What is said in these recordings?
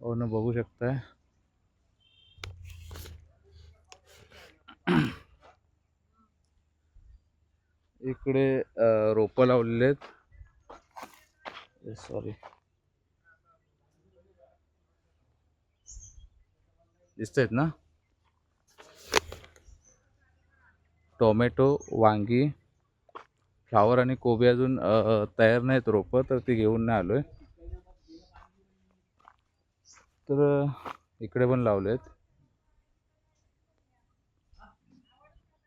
हो ना बघू शकताय. इकडे रोपं लावलेले आहेत. सॉरी दिसत आहेत ना? टोमॅटो वांगी फ्लावर आणि कोबी अजून तयार नाहीत रोपं तर ती घेऊन नाही आलोय. तर इकडे पण लावलेत.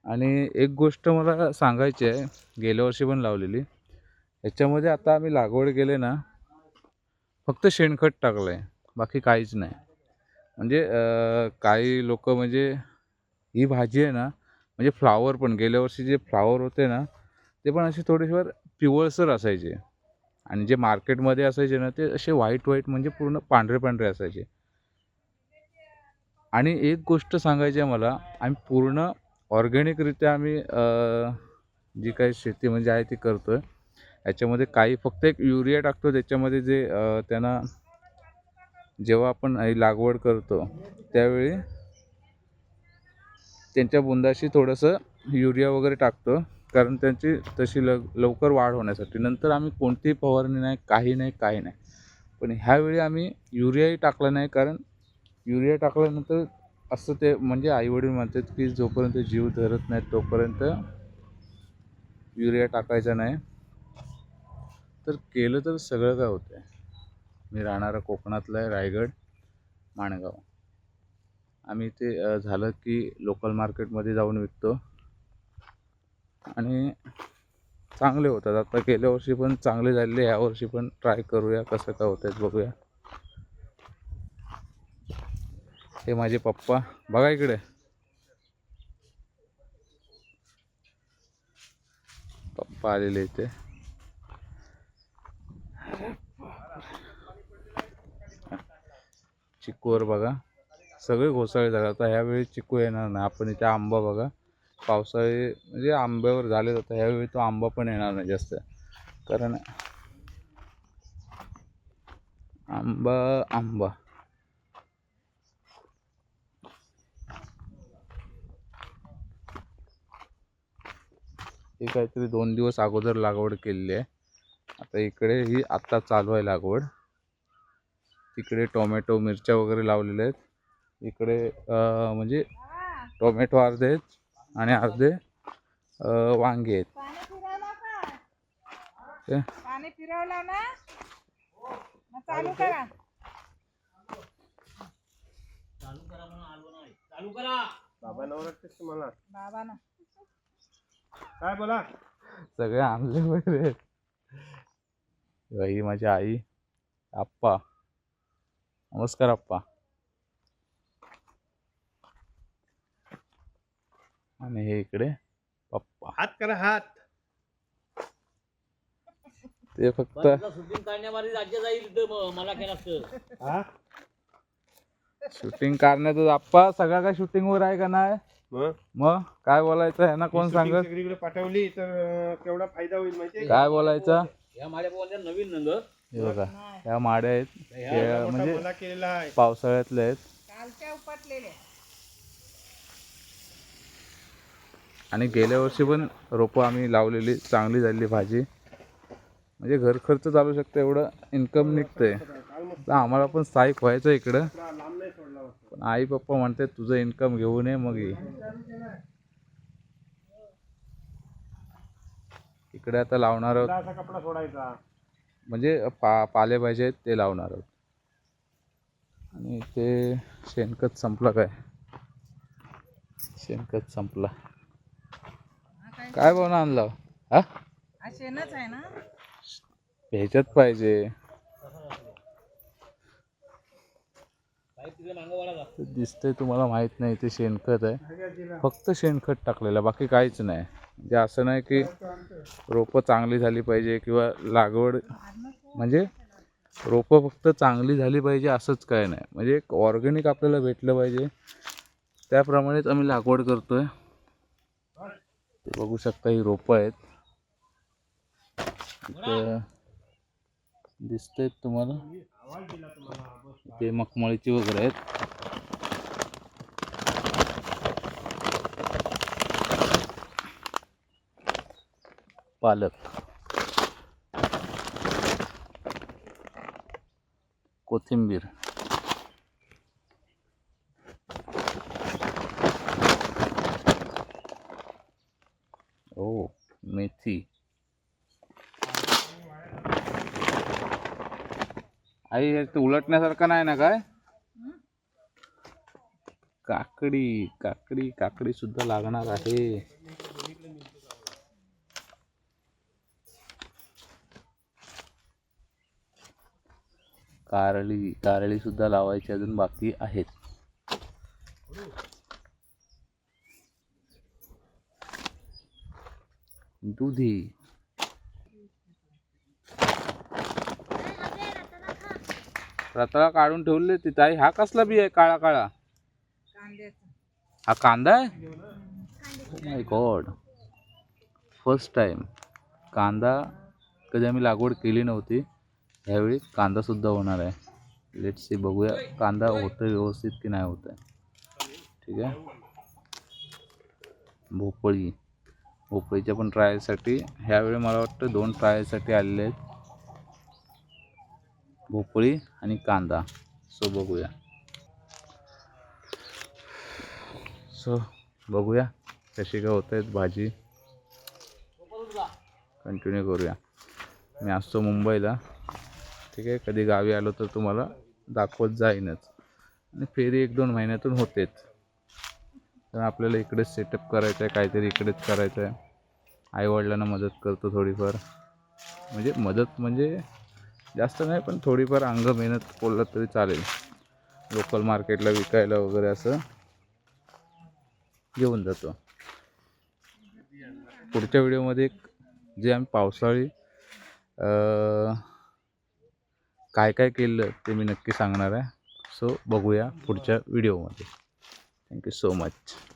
आणि एक गोष्ट मला सांगायची आहे गेल्या वर्षी पण लावलेली. याच्यामध्ये आता आम्ही लागवड केले ना फक्त शेणखत टाकलं आहे बाकी काहीच नाही. म्हणजे काही लोक म्हणजे ही भाजी आहे ना म्हणजे फ्लावर पण गेल्या वर्षी जे फ्लावर होते ना ते पण असे थोडेफार पिवळसर असायचे. आणि जे मार्केटमध्ये असायचे ना ते असे व्हाईट व्हाईट म्हणजे पूर्ण पांढरे पांढरे असायचे. आणि एक गोष्ट सांगायची आहे मला आम्ही पूर्ण ऑर्गॅनिकरित्या आम्ही जी काही शेती म्हणजे आहे ती करतो आहे याच्यामध्ये काही फक्त एक युरिया टाकतो त्याच्यामध्ये जे त्यांना जेव्हा आपण लागवड करतो त्यावेळी त्यांच्या बुंदाशी थोडंसं युरिया वगैरे टाकतो. कारण त्यांची तशी ल लवकर वाढ होण्यासाठी. नंतर आम्ही कोणतीही फवारणी नाही काही नाही काही नाही. पण ह्यावेळी आम्ही युरियाही टाकला नाही कारण युरिया टाकल्यानंतर असं ते म्हणजे आईवडील म्हणतात की जोपर्यंत जीव धरत नाही तोपर्यंत युरिया टाकायचा नाही. तर केलं तर सगळं काय होतं आहे मी राहणारा कोकणातलं आहे रायगड माणगाव. आम्ही ते झालं की लोकल मार्केटमध्ये जाऊन विकतो. आणि चांगले होतात. आता गेल्या वर्षी पण चांगले झालेले ह्या वर्षी पण ट्राय करूया. कसं काय होत आहेत बघूया. हे माझे पप्पा. बघा इकडे. पप्पा आलेले इथे. चिकूवर बघा. सगळे घोसाळे झाले. आता ह्यावेळी चिकू येणार नाही. आपण इथे आंबा बघा. पावसाळी म्हणजे आंब्यावर झाले जातं ह्यावेळी तो आंबा पण येणार नाही जास्त. कारण आंबा आंबा. हे काहीतरी दोन दिवस अगोदर लागवड केलेली आहे. आता इकडे ही आत्ता चालू आहे लागवड. तिकडे टोमॅटो मिरच्या वगैरे लावलेल्या आहेत. इकडे म्हणजे टोमॅटो अर्धे आहेत. आणि अर्धे वांगे आहेत. पाणी फिरवलं का? ते पाणी फिरवलं ना? मग चालू करा. बाबा नवरात्रीच मला? बाबा ना काय बोला? सगळे आणले वगैरे ही माझी आई आप्पा. नमस्कार आप्पा. आणि हे इकडे. पप्पा. हात करा हात. ते फक्त शूटिंग काढण्यामध्ये राज्य जाईल इथं म- मला काय हा? शूटिंग करण्यातच आप्पा सगळा काय shooting वर आहे का नाही? मग? मग काय बोलायचं आहे ना कोण सांगत? सगळीकडे पाठवली तर अं, केवढा फायदा होईल माहितीये का? काय बोलायचं? या माझ्या नवीन नंग हे बघा ह्या माड्या आहेत. हे म्हणजे मला केलेला आहे. पावसाळ्यातले आहेत. कालच्या उपटलेले आणि गेल्या वर्षी पण रोपं आम्ही लावलेली चांगली झालेली भाजी. म्हणजे घर खर्च चालू शकतं एवढं इन्कम निघतंय. तर आम्हाला पण स्थायिक व्हायचं इकडं. पण आई पप्पा म्हणते तुझं इन्कम घेऊन ये मग ये. इकडे आता लावणार आहोत. कपडा सोडायचा. म्हणजे पा पालेभाज्या आहेत ते लावणार आहोत. आणि ते शेणखत संपलं काय? शेणखत संपला. काय बनवून आणलं? हा? शेणच आहे ना. ह्याच्यात पाहिजे. दिसतंय तुम्हाला माहीत नाही ते शेणखत आहे. फक्त शेणखत टाकलेलं बाकी काहीच नाही. म्हणजे असं नाही की रोपं चांगली झाली पाहिजे किंवा लागवड म्हणजे रोपं फक्त चांगली झाली पाहिजे असंच काय नाही. म्हणजे एक ऑर्गॅनिक आपल्याला भेटलं पाहिजे. त्याप्रमाणेच आम्ही लागवड करतोय. ते बघू शकता ही रोपं आहेत. इथं दिसतायत तुम्हाला. ते मखमळीची वगैरे आहेत. पालक. कोथिंबीर. Sí. आई हे ते उलटण्यासारखं नाही ना काय काकडी काकडी काकडी सुद्धा लागणार आहे कारली कारली सुद्धा लावायची अजून बाकी आहेत. दुधी। रताळा काढून ठेवले तिथं आई हा कसला बी आहे काळा काळा? हा कांदा आहे? माय गॉड फर्स्ट टाइम कांदा कधी आम्ही लागवड केली नव्हती ह्यावेळी कांदासुद्धा होणार आहे. लेट सी बघूया कांदा होतं व्यवस्थित की नाही होत आहे ठीक आहे? भोपळी. भोपळीच्या पण ट्रायलसाठी ह्यावेळी मला वाटतं दोन ट्रायलसाठी आलेले आहेत. भोपळी आणि कांदा. सो बघूया. सो बघूया कशी काय होत आहेत भाजी. कंटिन्यू करूया. मी असतो मुंबईला. ठीक आहे कधी गावी आलो तर तुम्हाला दाखवत जाईनच. आणि फेरी एक दोन महिन्यातून होतेच. तर आपल्याला इकडेच सेटअप करायचं आहे काहीतरी इकडेच करायचं आहे आईवडिलांना मदत करतो थोडीफार. म्हणजे मदत म्हणजे जास्त नाही पण थोडीफार अंग मेहनत बोललं तरी चालेल. लोकल मार्केटला विकायला वगैरे असं घेऊन जातो. पुढच्या व्हिडिओमध्ये एक जे आम्ही पावसाळी काय काय केलं ते मी नक्की सांगणार आहे. सो बघूया पुढच्या व्हिडिओमध्ये. thank you so much.